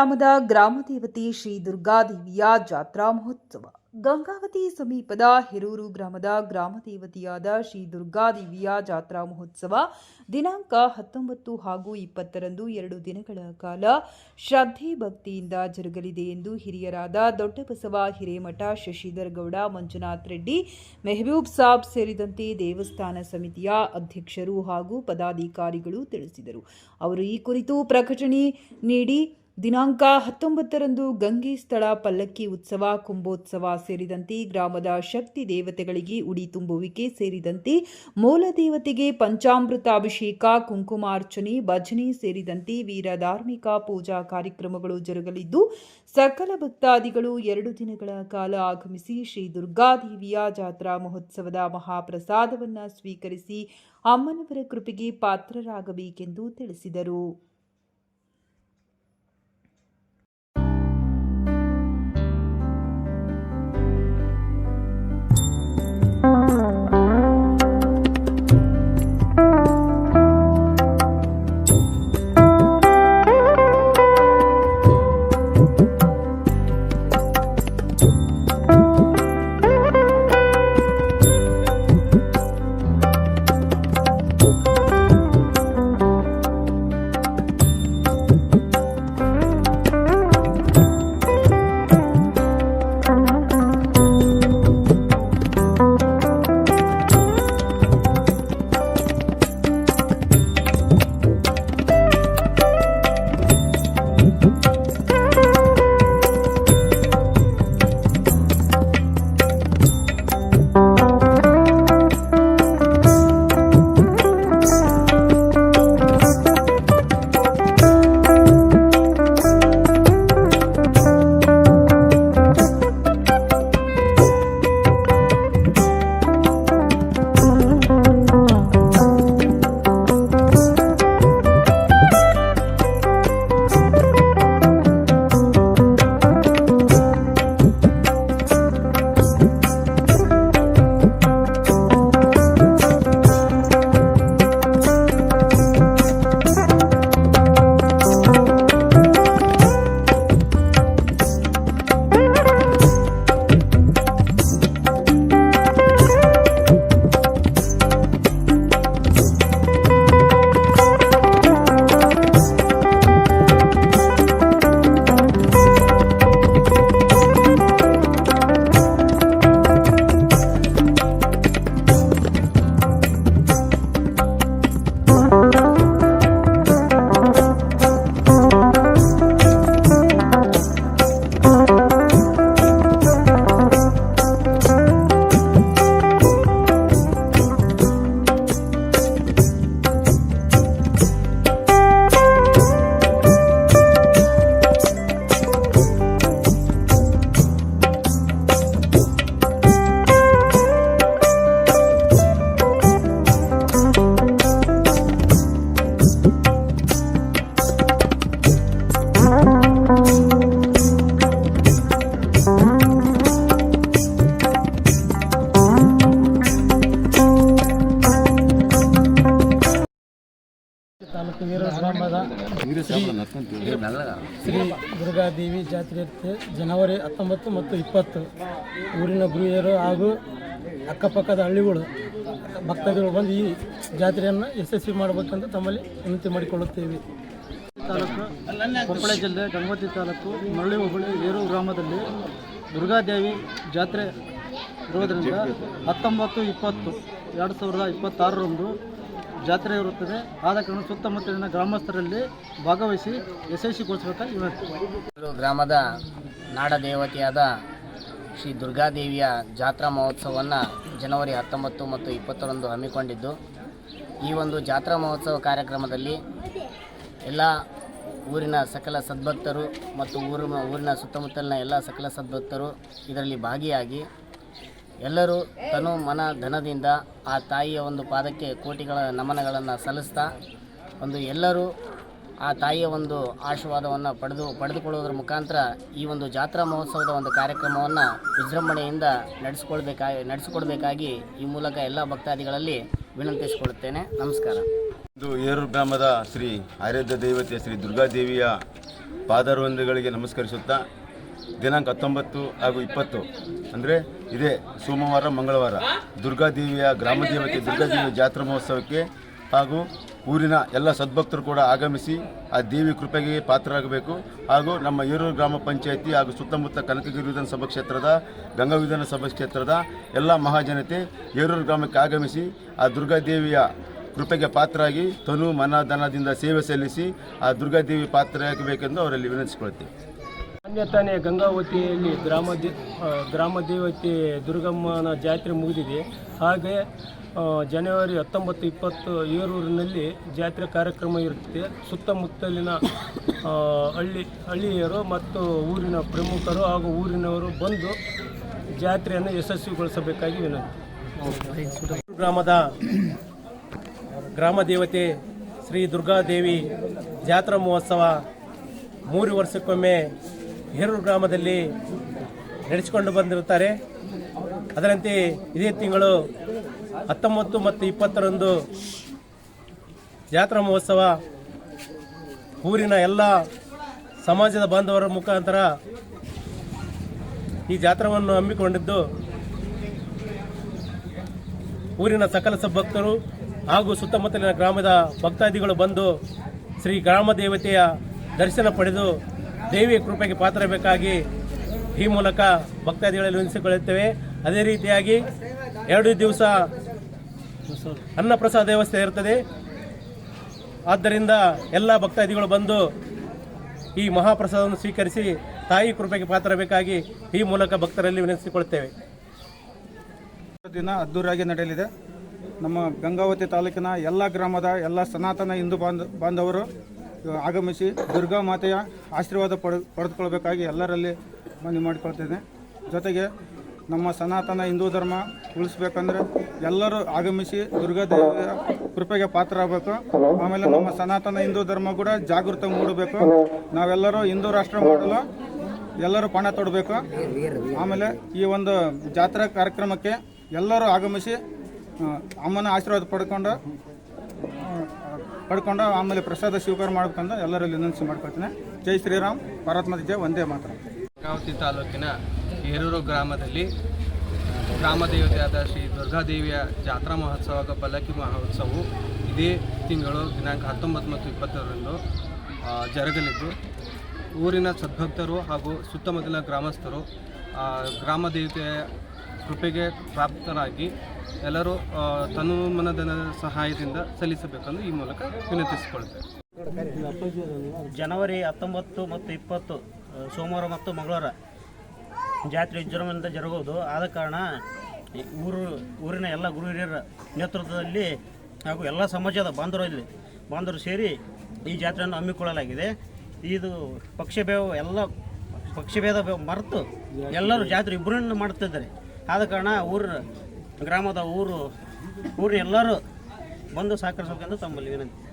ಗ್ರಾಮದ ಗ್ರಾಮದೇವತೆ ಶ್ರೀ ದುರ್ಗಾದೇವಿಯ ಜಾತ್ರಾ ಮಹೋತ್ಸವ. ಗಂಗಾವತಿ ಸಮೀಪದ ಹೆರೂರು ಗ್ರಾಮದ ಗ್ರಾಮದೇವತೆಯಾದ ಶ್ರೀ ದುರ್ಗಾದೇವಿಯ ಜಾತ್ರಾ ಮಹೋತ್ಸವ ದಿನಾಂಕ ಹತ್ತೊಂಬತ್ತು ಹಾಗೂ ಇಪ್ಪತ್ತರಂದು ಎರಡು ದಿನಗಳ ಕಾಲ ಶ್ರದ್ಧೆ ಭಕ್ತಿಯಿಂದ ಜರುಗಲಿದೆ ಎಂದು ಹಿರಿಯರಾದ ದೊಡ್ಡಬಸವ ಹಿರೇಮಠ ಶಶಿಧರ್ ಗೌಡ ಮಂಜುನಾಥ್ ರೆಡ್ಡಿ, ಮೆಹಬೂಬ್ ಸಾಬ್ ಸೇರಿದಂತೆ ದೇವಸ್ಥಾನ ಸಮಿತಿಯ ಅಧ್ಯಕ್ಷರು ಹಾಗೂ ಪದಾಧಿಕಾರಿಗಳು ತಿಳಿಸಿದರು. ಅವರು ಈ ಕುರಿತು ಪ್ರಕಟಣೆ ನೀಡಿ ದಿನಾಂಕ ಹತ್ತೊಂಬತ್ತರಂದು ಗಂಗೆ ಸ್ಥಳ ಪಲ್ಲಕ್ಕಿ ಉತ್ಸವ, ಕುಂಭೋತ್ಸವ ಸೇರಿದಂತೆ ಗ್ರಾಮದ ಶಕ್ತಿ ದೇವತೆಗಳಿಗೆ ಉಡಿ ತುಂಬುವಿಕೆ ಸೇರಿದಂತೆ ಮೂಲ ದೇವತೆಗೆ ಪಂಚಾಮೃತ ಅಭಿಷೇಕ ಕುಂಕುಮಾರ್ಚನೆ ಭಜನೆ ಸೇರಿದಂತೆ ವೀರ ಧಾರ್ಮಿಕ ಪೂಜಾ ಕಾರ್ಯಕ್ರಮಗಳು ಜರುಗಲಿದ್ದು, ಸಕಲ ಭಕ್ತಾದಿಗಳು ಎರಡು ದಿನಗಳ ಕಾಲ ಆಗಮಿಸಿ ಶ್ರೀ ದುರ್ಗಾದೇವಿಯ ಜಾತ್ರಾ ಮಹೋತ್ಸವದ ಮಹಾಪ್ರಸಾದವನ್ನು ಸ್ವೀಕರಿಸಿ ಅಮ್ಮನವರ ಕೃಪೆಗೆ ಪಾತ್ರರಾಗಬೇಕೆಂದು ತಿಳಿಸಿದರು. ಶ್ರೀ ದುರ್ಗಾದೇವಿ ಜಾತ್ರೆ ಜನವರಿ ಹತ್ತೊಂಬತ್ತು ಮತ್ತು ಇಪ್ಪತ್ತು. ಊರಿನ ಗೃಹಿಯರು ಹಾಗೂ ಅಕ್ಕಪಕ್ಕದ ಹಳ್ಳಿಗಳು, ಭಕ್ತಾದಿಗಳು ಬಂದು ಈ ಜಾತ್ರೆಯನ್ನು ಯಶಸ್ವಿ ಮಾಡಬೇಕಂತ ತಮ್ಮಲ್ಲಿ ವಿನಂತಿ ಮಾಡಿಕೊಳ್ಳುತ್ತೇವೆ. ತಾಲೂಕು ಕೊಪ್ಪಳ ಜಿಲ್ಲೆ ಗಂಗೋತಿ ತಾಲೂಕು ಮರಳಿ ಹೋಬಳಿ ಏರು ಗ್ರಾಮದಲ್ಲಿ ದುರ್ಗಾದೇವಿ ಜಾತ್ರೆ ಇರೋದರಿಂದ ಹತ್ತೊಂಬತ್ತು, ಇಪ್ಪತ್ತು, ಎರಡು ಸಾವಿರದ ಇಪ್ಪತ್ತಾರರಂದು ಜಾತ್ರೆ ಇರುತ್ತದೆ. ಆದ ಕಾರಣ ಸುತ್ತಮುತ್ತಲಿನ ಗ್ರಾಮಸ್ಥರಲ್ಲಿ ಭಾಗವಹಿಸಿ ಯಶಸ್ವಿಗೊಳಿಸಬೇಕಾಗಿ ಇವತ್ತು ಗ್ರಾಮದ ನಾಡ ದೇವತೆಯಾದ ಶ್ರೀ ದುರ್ಗಾದೇವಿಯ ಜಾತ್ರಾ ಮಹೋತ್ಸವವನ್ನು ಜನವರಿ ಹತ್ತೊಂಬತ್ತು ಮತ್ತು ಇಪ್ಪತ್ತರಂದು ಹಮ್ಮಿಕೊಂಡಿದ್ದು, ಈ ಒಂದು ಜಾತ್ರಾ ಮಹೋತ್ಸವ ಕಾರ್ಯಕ್ರಮದಲ್ಲಿ ಎಲ್ಲ ಊರಿನ ಸಕಲ ಸದ್ಭಕ್ತರು ಮತ್ತು ಊರಿನ ಊರಿನ ಸುತ್ತಮುತ್ತಲಿನ ಎಲ್ಲ ಸಕಲ ಸದ್ಭಕ್ತರು ಇದರಲ್ಲಿ ಭಾಗಿಯಾಗಿ ಎಲ್ಲರೂ ತನು ಮನ ಧನದಿಂದ ಆ ತಾಯಿಯ ಒಂದು ಪಾದಕ್ಕೆ ಕೋಟಿಗಳ ನಮನಗಳನ್ನು ಸಲ್ಲಿಸ್ತಾ ಒಂದು ಎಲ್ಲರೂ ಆ ತಾಯಿಯ ಒಂದು ಆಶೀರ್ವಾದವನ್ನು ಪಡೆದು ಪಡೆದುಕೊಳ್ಳುವುದರ ಮುಖಾಂತರ ಈ ಒಂದು ಜಾತ್ರಾ ಮಹೋತ್ಸವದ ಒಂದು ಕಾರ್ಯಕ್ರಮವನ್ನು ವಿಜೃಂಭಣೆಯಿಂದ ನಡೆಸಿಕೊಳ್ಬೇಕಾಗಿ ನಡೆಸಿಕೊಡ್ಬೇಕಾಗಿ ಈ ಮೂಲಕ ಎಲ್ಲ ಭಕ್ತಾದಿಗಳಲ್ಲಿ ವಿನಂತಿಸಿಕೊಳ್ಳುತ್ತೇನೆ. ನಮಸ್ಕಾರ. ಇದು ಏರೂರು ಗ್ರಾಮದ ಶ್ರೀ ಆರಾಧ್ಯ ದೇವತೆ ಶ್ರೀ ದುರ್ಗಾದೇವಿಯ ಪಾದಾರವಂದಗಳಿಗೆ ನಮಸ್ಕರಿಸುತ್ತಾ ದಿನಾಂಕ ಹತ್ತೊಂಬತ್ತು ಹಾಗೂ ಇಪ್ಪತ್ತು. ಅಂದರೆ ಇದೇ ಸೋಮವಾರ, ಮಂಗಳವಾರ. ದುರ್ಗಾದೇವಿಯ ಗ್ರಾಮ ದೇವತೆ ದುರ್ಗಾದೇವಿಯ ಜಾತ್ರಾ ಮಹೋತ್ಸವಕ್ಕೆ ಹಾಗೂ ಊರಿನ ಎಲ್ಲ ಸದ್ಭಕ್ತರು ಕೂಡ ಆಗಮಿಸಿ ಆ ದೇವಿ ಕೃಪೆಗೆ ಪಾತ್ರರಾಗಬೇಕು. ಹಾಗೂ ನಮ್ಮ ಏರೂರು ಗ್ರಾಮ ಪಂಚಾಯಿತಿ ಹಾಗೂ ಸುತ್ತಮುತ್ತ ಕನಕಗಿರಿ ವಿಧಾನಸಭಾ ಕ್ಷೇತ್ರದ, ಗಂಗಾ ವಿಧಾನಸಭಾ ಕ್ಷೇತ್ರದ ಎಲ್ಲ ಮಹಾಜನತೆ ಏರೂರು ಗ್ರಾಮಕ್ಕೆ ಆಗಮಿಸಿ ಆ ದುರ್ಗಾದೇವಿಯ ಕೃಪೆಗೆ ಪಾತ್ರರಾಗಿ ತನು ಮನ ಧನದಿಂದ ಸೇವೆ ಸಲ್ಲಿಸಿ ಆ ದುರ್ಗಾದೇವಿ ಪಾತ್ರರಾಗಬೇಕೆಂದು ಅವರಲ್ಲಿ ವಿನಂತಿಸಿಕೊಳ್ತೇವೆ ಮಾನ್ಯತಾನೆ ಗಂಗಾವತಿಯಲ್ಲಿ ಗ್ರಾಮ ಗ್ರಾಮ ದೇವತೆ ದುರ್ಗಮ್ಮನ ಜಾತ್ರೆ ಮುಗಿದಿದೆ. ಹಾಗೆ ಜನವರಿ ಹತ್ತೊಂಬತ್ತು ಇಪ್ಪತ್ತು ಏರೂರಿನಲ್ಲಿ ಜಾತ್ರೆ ಕಾರ್ಯಕ್ರಮ ಇರುತ್ತೆ ಸುತ್ತಮುತ್ತಲಿನ ಹಳ್ಳಿ, ಹಳ್ಳಿಯರು ಮತ್ತು ಊರಿನ ಪ್ರಮುಖರು ಹಾಗೂ ಊರಿನವರು ಬಂದು ಜಾತ್ರೆಯನ್ನು ಯಶಸ್ವಿಗೊಳಿಸಬೇಕಾಗಿ ವಿನಂತಿ. ಗ್ರಾಮದ, ಗ್ರಾಮ ದೇವತೆ ಶ್ರೀ ದುರ್ಗಾದೇವಿ ಜಾತ್ರಾ ಮಹೋತ್ಸವ ಮೂರು ವರ್ಷಕ್ಕೊಮ್ಮೆ ಹೇರೂರು ಗ್ರಾಮದಲ್ಲಿ ನಡೆಸಿಕೊಂಡು ಬಂದಿರುತ್ತಾರೆ. ಅದರಂತೆ ಇದೇ ತಿಂಗಳು ಹತ್ತೊಂಬತ್ತು ಮತ್ತು ಇಪ್ಪತ್ತರಂದು ಜಾತ್ರಾ ಮಹೋತ್ಸವ ಊರಿನ ಎಲ್ಲ ಸಮಾಜದ ಬಾಂಧವರ ಮುಖಾಂತರ ಈ ಜಾತ್ರವನ್ನು ಹಮ್ಮಿಕೊಂಡಿದ್ದು ಊರಿನ ಸಕಲ ಸಭಕ್ತರು ಹಾಗೂ ಸುತ್ತಮುತ್ತಲಿನ ಗ್ರಾಮದ ಭಕ್ತಾದಿಗಳು ಬಂದು ಶ್ರೀ ಗ್ರಾಮ ದೇವತೆಯ ದರ್ಶನ ಪಡೆದು ದೇವಿಯ ಕೃಪೆಗೆ ಪಾತ್ರಬೇಕಾಗಿ ಈ ಮೂಲಕ ಭಕ್ತಾದಿಗಳಲ್ಲಿ ವಿನಿಸಿಕೊಳ್ಳುತ್ತೇವೆ. ಅದೇ ರೀತಿಯಾಗಿ ಎರಡು ದಿವಸ ಅನ್ನಪ್ರಸಾದ ವ್ಯವಸ್ಥೆ ಇರ್ತದೆ ಆದ್ದರಿಂದ ಎಲ್ಲ ಭಕ್ತಾದಿಗಳು ಬಂದು ಈ ಮಹಾಪ್ರಸಾದವನ್ನು ಸ್ವೀಕರಿಸಿ ತಾಯಿ ಕೃಪೆಗೆ ಪಾತ್ರಬೇಕಾಗಿ ಈ ಮೂಲಕ ಭಕ್ತರಲ್ಲಿ ವಿನಂತಿಸಿಕೊಳ್ಳುತ್ತೇವೆ ದಿನ ಅದ್ದೂರಿಯಾಗಿ ನಡೆಯಲಿದೆ. ನಮ್ಮ ಗಂಗಾವತಿ ತಾಲೂಕಿನ ಎಲ್ಲ ಗ್ರಾಮದ ಎಲ್ಲ ಸನಾತನ ಹಿಂದೂ ಬಾಂಧ, ಬಾಂಧವರು ಆಗಮಿಸಿ ದುರ್ಗಾ ಮಾತೆಯ ಆಶೀರ್ವಾದ ಪಡೆ ಪಡೆದುಕೊಳ್ಬೇಕಾಗಿ ಎಲ್ಲರಲ್ಲಿ ಮನವಿ ಮಾಡಿಕೊಳ್ತೇನೆ. ಜೊತೆಗೆ ನಮ್ಮ ಸನಾತನ ಹಿಂದೂ ಧರ್ಮ ಉಳಿಸ್ಬೇಕಂದ್ರೆ ಎಲ್ಲರೂ ಆಗಮಿಸಿ ದುರ್ಗಾ ದೇವಿಯ ಕೃಪೆಗೆ ಪಾತ್ರರಾಗಬೇಕು. ಆಮೇಲೆ ನಮ್ಮ ಸನಾತನ ಹಿಂದೂ ಧರ್ಮ ಕೂಡ ಜಾಗೃತಿ ಮೂಡಬೇಕು. ನಾವೆಲ್ಲರೂ ಹಿಂದೂ ರಾಷ್ಟ್ರ ಮಾಡಲು ಎಲ್ಲರೂ ಪಣ ತೊಡಬೇಕು. ಆಮೇಲೆ ಈ ಒಂದು ಜಾತ್ರಾ ಕಾರ್ಯಕ್ರಮಕ್ಕೆ ಎಲ್ಲರೂ ಆಗಮಿಸಿ ಅಮ್ಮನ ಆಶೀರ್ವಾದ ಪಡ್ಕೊಂಡು ಪಡ್ಕೊಂಡು ಆಮೇಲೆ ಪ್ರಸಾದ ಸ್ವೀಕಾರ ಮಾಡ್ಕೊಂಡು ಎಲ್ಲರಲ್ಲಿ ವಿನಂತಿ ಮಾಡ್ಕೊಳ್ತೀನಿ. ಜೈ ಶ್ರೀರಾಮ್, ಭಾರತ್ ಜೈ, ಒಂದೇ ಮಾತ್ರ. ಗಂಗಾವತಿ ತಾಲೂಕಿನ ಹೇರೂರು ಗ್ರಾಮದಲ್ಲಿ ಗ್ರಾಮ ದೇವತೆಯಾದ ಶ್ರೀ ದುರ್ಗಾದೇವಿಯ ಜಾತ್ರಾ ಮಹೋತ್ಸವ ಪಲ್ಲಕ್ಕಿ ಮಹೋತ್ಸವವು ಇದೇ ತಿಂಗಳು ದಿನಾಂಕ ಹತ್ತೊಂಬತ್ತು ಮತ್ತು ಇಪ್ಪತ್ತರಂದು ಜರುಗಲಿದ್ದು. ಊರಿನ ಸದ್ಭಕ್ತರು ಹಾಗೂ ಸುತ್ತಮುತ್ತಲಿನ ಗ್ರಾಮಸ್ಥರು ಗ್ರಾಮ ದೇವತೆಯ ಕೃಪೆಗೆ ಪ್ರಾಪ್ತರಾಗಿ ಎಲ್ಲರೂ ತನು ಮನದನ ಸಹಾಯದಿಂದ ಸಲ್ಲಿಸಬೇಕೆಂದು ಈ ಮೂಲಕ ವಿನಂತಿಸಿಕೊಳ್ತೇವೆ ಜನವರಿ ಹತ್ತೊಂಬತ್ತು ಮತ್ತು ಇಪ್ಪತ್ತು ಸೋಮವಾರ ಮತ್ತು ಮಂಗಳವಾರ ಜಾತ್ರೆ ವಿಜೃಂಭಣೆಯಿಂದ ಜರುಗೋದು ಆದ ಕಾರಣ ಊರು, ಊರಿನ ಎಲ್ಲ ಗುರು ಹಿರಿಯರ ನೇತೃತ್ವದಲ್ಲಿ ಹಾಗೂ ಎಲ್ಲ ಸಮಾಜದ ಬಾಂಧವರಲ್ಲಿ, ಬಾಂಧವರು ಸೇರಿ ಈ ಜಾತ್ರೆಯನ್ನು ಹಮ್ಮಿಕೊಳ್ಳಲಾಗಿದೆ. ಇದು ಪಕ್ಷಭೇದ ಎಲ್ಲ, ಪಕ್ಷಭೇದ ಮರೆತು ಎಲ್ಲರೂ ಜಾತ್ರೆ ಇಬ್ಬರನ್ನು ಮಾಡುತ್ತಿದ್ದಾರೆ. ಆದ ಕಾರಣ ಊರ ಗ್ರಾಮದ ಊರು ಊರು ಎಲ್ಲರೂ ಬಂದು ಸಹಕರಿಸಬೇಕೆಂದು ತಮ್ಮಲ್ಲಿ ವಿನಂತಿ.